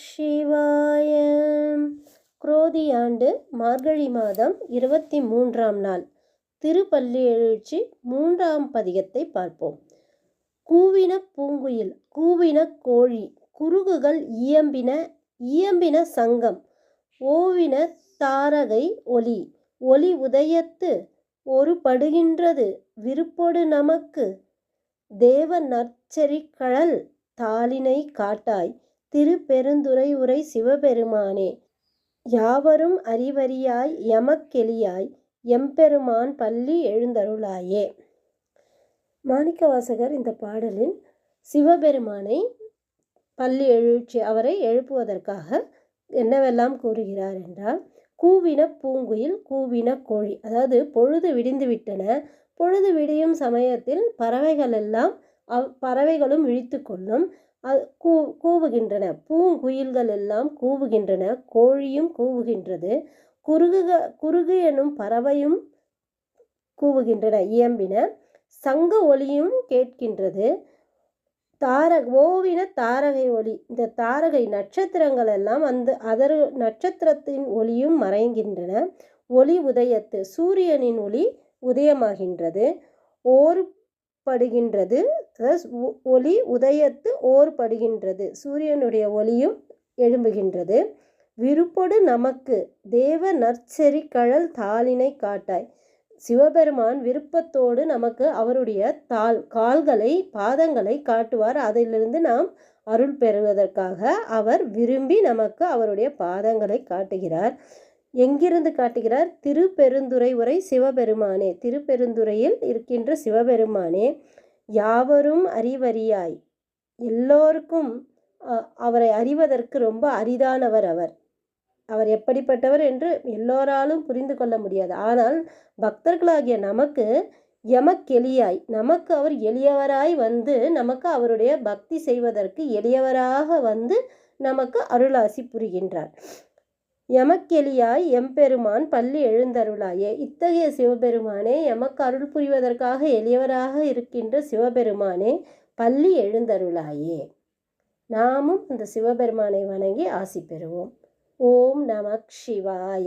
சிவாய குரோதி ஆண்டு மார்கழி மாதம் இருபத்தி மூன்றாம் நாள். திருப்பள்ளி எழுச்சி மூன்றாம் பதிகத்தை பார்ப்போம். கூவின பூங்குயில் கூவின கோழி குருகுகள் இயம்பின இயம்பின சங்கம் ஓவின தாரகை ஒலி ஒலி உதயத்து ஒரு படுகின்றது விருப்பொடு நமக்கு. தேவ நற்சரி கழல் தாளினை காட்டாய் திருப்பெருந்துறை உரை சிவபெருமானே. யாவரும் அறிவறியாய் எமக்கெளியாய் எம்பெருமான் பள்ளி எழுந்தருளாயே. மாணிக்கவாசகர் இந்த பாடலில் சிவபெருமானை பள்ளி எழுச்சி அவரை எழுப்புவதற்காக என்னவெல்லாம் கூறுகிறார் என்றால் கூவின பூங்குயில் கூவின கோழி அதாவது பொழுது விடிந்து விட்டன. பொழுது விடியும் சமயத்தில் பறவைகள் எல்லாம் அவ் பறவைகளும் விழித்து கொள்ளும். கூ கூவுகின்றன. பூங்குயில்கள் எல்லாம் கூவுகின்றன. கோழியும் கூவுகின்றது. குருகுக குருகு எனும் பறவையும் கூவுகின்றன இயம்பின. சங்க ஒளியும் கேட்கின்றது. தார ஓவின தாரகை ஒளி இந்த தாரகை நட்சத்திரங்கள் எல்லாம் அந்த அதர் நட்சத்திரத்தின் ஒளியும் மறைகின்றன. ஒளி உதயத்து சூரியனின் ஒளி உதயமாகின்றது. ஓர் படுகின்றது. ஒளி உதயத்து ஓர்படுகின்றது சூரியனுடைய ஒளியும் எழும்புகின்றது. விருப்பொடு நமக்கு தேவ நற்செறி கழல் தாளினை காட்டாய். சிவபெருமான் விருப்பத்தோடு நமக்கு அவருடைய தாள் கால்களை பாதங்களை காட்டுவார். அதிலிருந்து நாம் அருள் பெறுவதற்காக அவர் விரும்பி நமக்கு அவருடைய பாதங்களை காட்டுகிறார். எங்கிருந்து காட்டுகிறார்? திருப்பெருந்துறை உரை சிவபெருமானே. திருப்பெருந்துறையில் இருக்கின்ற சிவபெருமானே யாவரும் அறிவறியாய். எல்லோருக்கும் அவரை அறிவதற்கு ரொம்ப அரிதானவர் அவர். அவர் எப்படிப்பட்டவர் என்று எல்லோராலும் புரிந்து கொள்ள முடியாது. ஆனால் பக்தர்களாகிய நமக்கு எமக்கெளியாய் நமக்கு அவர் எளியவராய் வந்து நமக்கு அவருடைய பக்தி செய்வதற்கு எளியவராக வந்து நமக்கு அருளாசி புரிகின்றார். எமக்கெளியாய் எம்பெருமான் பள்ளி எழுந்தருளாயே. இத்தகைய சிவபெருமானே எமக்கு அருள் புரிவதற்காக எளியவராக இருக்கின்ற சிவபெருமானே பள்ளி எழுந்தருளாயே. நாமும் அந்த சிவபெருமானை வணங்கி ஆசி பெறுவோம். ஓம் நமக் சிவாய.